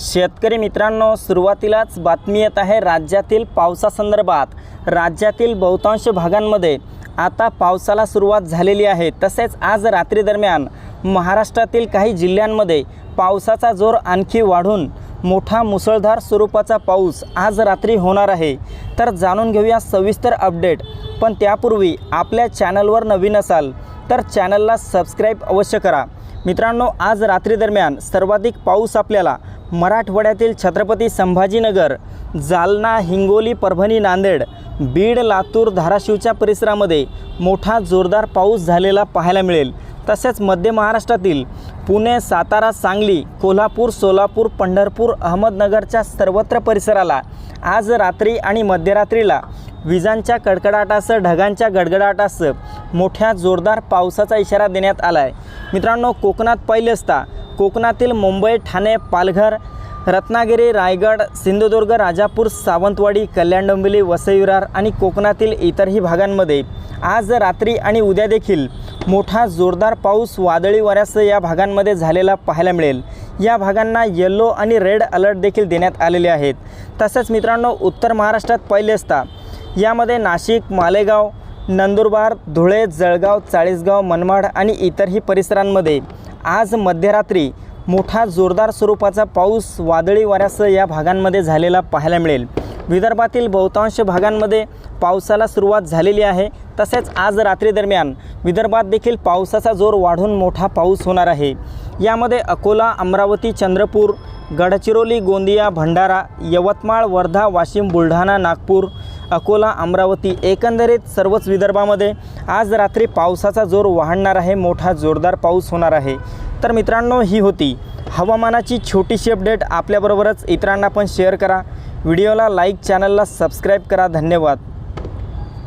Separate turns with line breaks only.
शेतकरी मित्रांनो सुरुवातीलाच बातमी येत आहे राज्यातील पावसासंदर्भात. राज्यातील बहुतांश भागांमध्ये आता पावसाला सुरुवात झालेली आहे. तसेच आज रात्री दरम्यान महाराष्ट्रातील काही जिल्ह्यांमध्ये पावसाचा जोर आणखी वाढून मोठा मुसळधार स्वरूपाचा पाऊस आज रात्री होणार आहे. तर जाणून घेऊया सविस्तर अपडेट. पण त्यापूर्वी आपल्या चॅनलवर नवीन असाल तर चॅनलला सबस्क्राईब अवश्य करा. मित्रांनो आज रात्री दरम्यान सर्वाधिक पाऊस आपल्याला मराठवाड्यातील छत्रपती संभाजीनगर जालना हिंगोली परभणी नांदेड बीड लातूर धाराशिवच्या परिसरामध्ये मोठा जोरदार पाऊस झालेला पाहायला मिळेल. तसेच मध्य महाराष्ट्रातील पुणे सातारा सांगली कोल्हापूर सोलापूर पंढरपूर अहमदनगरच्या सर्वत्र परिसराला आज रात्री आणि मध्यरात्रीला विजांच्या कडकडाटासह ढगांच्या गडगडाटासह मोठ्या जोरदार पावसाचा इशारा देण्यात आला आहे मित्रांनो कोकणात पहिले असता कोकणातील मुंबई ठाणे पालघर रत्नागिरी रायगड सिंधुदुर्ग राजापूर सावंतवाडी कल्याण डोंबिवली वसई विरार आणि कोकणातील इतरही भागांमध्ये आज रात्री आणि उद्या देखील मोठा जोरदार पाऊस वादळी वाऱ्यासह या भागांमध्ये झालेला पाहायला मिळेल. या भागांना येल्लो आणि रेड अलर्ट देखील देण्यात आलेले आहेत. तसेच मित्रांनो उत्तर महाराष्ट्रात पहिले असता यामध्ये नाशिक मालेगाव नंदुरबार धुळे जळगाव चाळीसगाव मनमाड आणि इतरही परिसरांमध्ये आज मध्यरात्री मोठा जोरदार स्वरूपाचा पाऊस वादळी वाऱ्यासह या भागांमध्ये झालेला पाहायला मिळेल. विदर्भातील बहुतांश भागांमध्ये पावसाला सुरुवात झालेली आहे. तसेच आज रात्री दरम्यान विदर्भात देखील पावसाचा जोर वाढून मोठा पाऊस होणार आहे. यामध्ये अकोला अमरावती चंद्रपूर गडचिरोली गोंदिया भंडारा यवतमाळ वर्धा वाशिम बुलढाणा नागपूर अकोला अमरावती एकंदरीत सर्वच विदर्भामध्ये आज रात्री पावसाचा जोर वाढणार आहे मोठा जोरदार पाऊस होणार आहे. तर मित्रांनो ही होती हवामानाची छोटीशी अपडेट. आपल्याबरोबरच इतरांना पण शेअर करा. व्हिडिओला लाईक चॅनलला सबस्क्राईब करा. धन्यवाद.